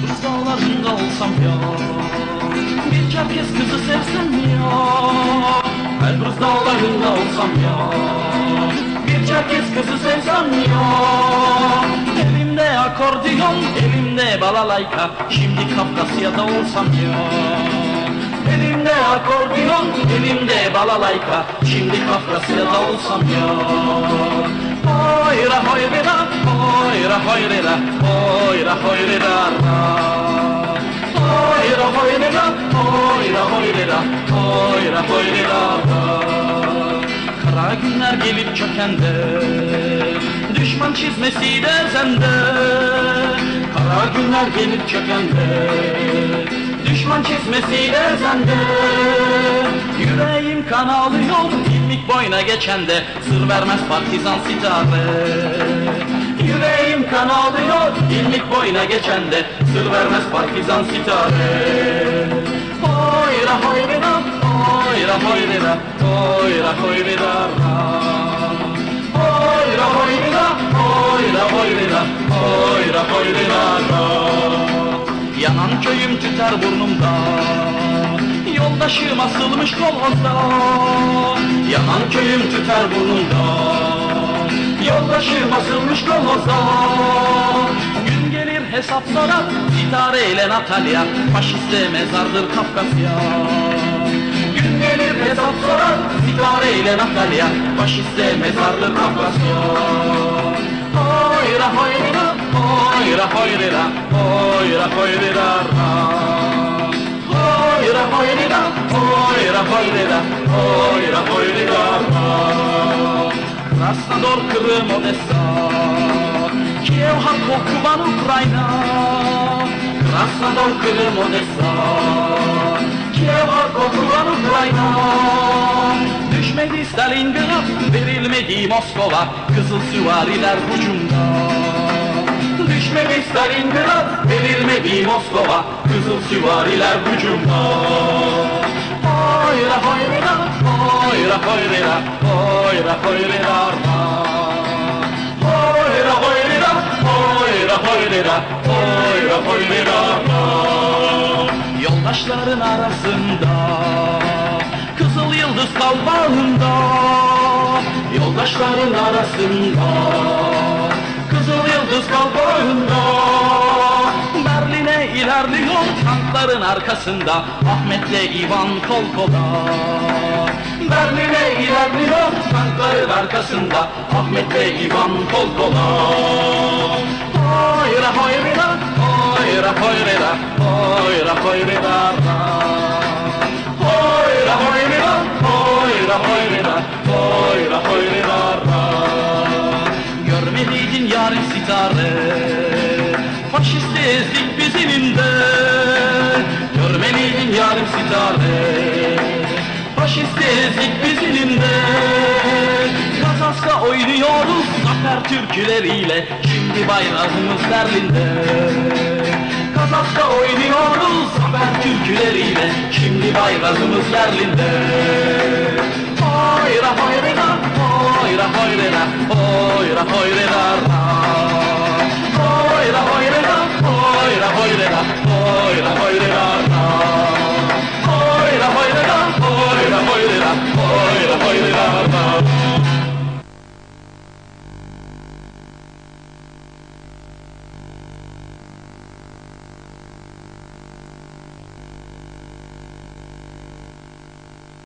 Elbrus dağlarında olsam ya. Bir Çerkes kızı sevsem ya Elbrus dağlarında olsam ya? Bir Çerkes kızı sevsem ya? Elimde akordiyon, elimde balalayka Şimdi Kafkasya'da olsam ya Elimde akordiyon, elimde balalayka Şimdi Kafkasya'da olsam ya Oyra hoyrera, oyra hoyrera, oyra hoyrera Oyra hoyrera, oyra hoyrera, oyra hoyrera Kara günler gelip çökende Düşman çizmesi de sende Kara günler gelip çökende Düşman çizmesi de sende Yüreğim kan alıyor ilmik boyuna geçende Sır vermez partizan sitare Yüreğim kan alıyor ilmik boyuna geçende Sır vermez partizan sitare Oyra hoyrera, oyra hoyrera, oyra hoyrera Oyra hoyrera, oyra hoyrera, oyra hoyrera Yanan köyüm tüter burnumda Yoldaşım asılmış kolhozda Yanan köyüm tüter burnumda. Yoldaşım asılmış kolhozda Gün gelir hesap sorar Sitare ile Natalya. Faşiste mezardır Kafkasya. Gün gelir hesap sorar Sitare ile Natalya. Faşiste mezardır Kafkasya. Oyra hoyrera Oyra hoyrera Oyra hoyrera Oyra hoyrera Oyra hoyrera Oyra hoyrera Krasnodar, Krym, Odessa Kiev, Charków, Kuban, Ukraina Krasnodar, Krym, Odessa Kiev, Charków, Kuban, Ukraina Düşmedi Stalingrad, verilmedi Moskova. Kızıl süvariler hucumda Düşmedi Stalingrad, verilmedi Moskova Kızıl süvariler hücumda Oyra hoyrera, oyra hoyrera, oyra hoyrera Oyra hoyrera, oyra hoyrera, oyra hoyrera Yoldaşların arasında Kızıl yıldız kalbağında Yoldaşların arasında yıldız kalbağında Berlin'e ilerliyor tankların arkasında. Ahmet'le İvan kol kola Berlin'e ilerliyor tankların arkasında. Ahmet'le İvan kol kola Oyra hoyrera, oyra hoyrera, oyra hoyrera Görmeliydin yarın sitare Faşist ezdik biz elinde Görmeliydin yarın sitare Faşist ezdik biz elinde Kazaska oynuyoruz zafer türküleriyle. Şimdi bayrağımız Berlin'de. Kazaska oynuyoruz zafer türküleriyle. Şimdi bayrağımız Berlin'de hoy ra hoy ra. Hoy ra hoy ra.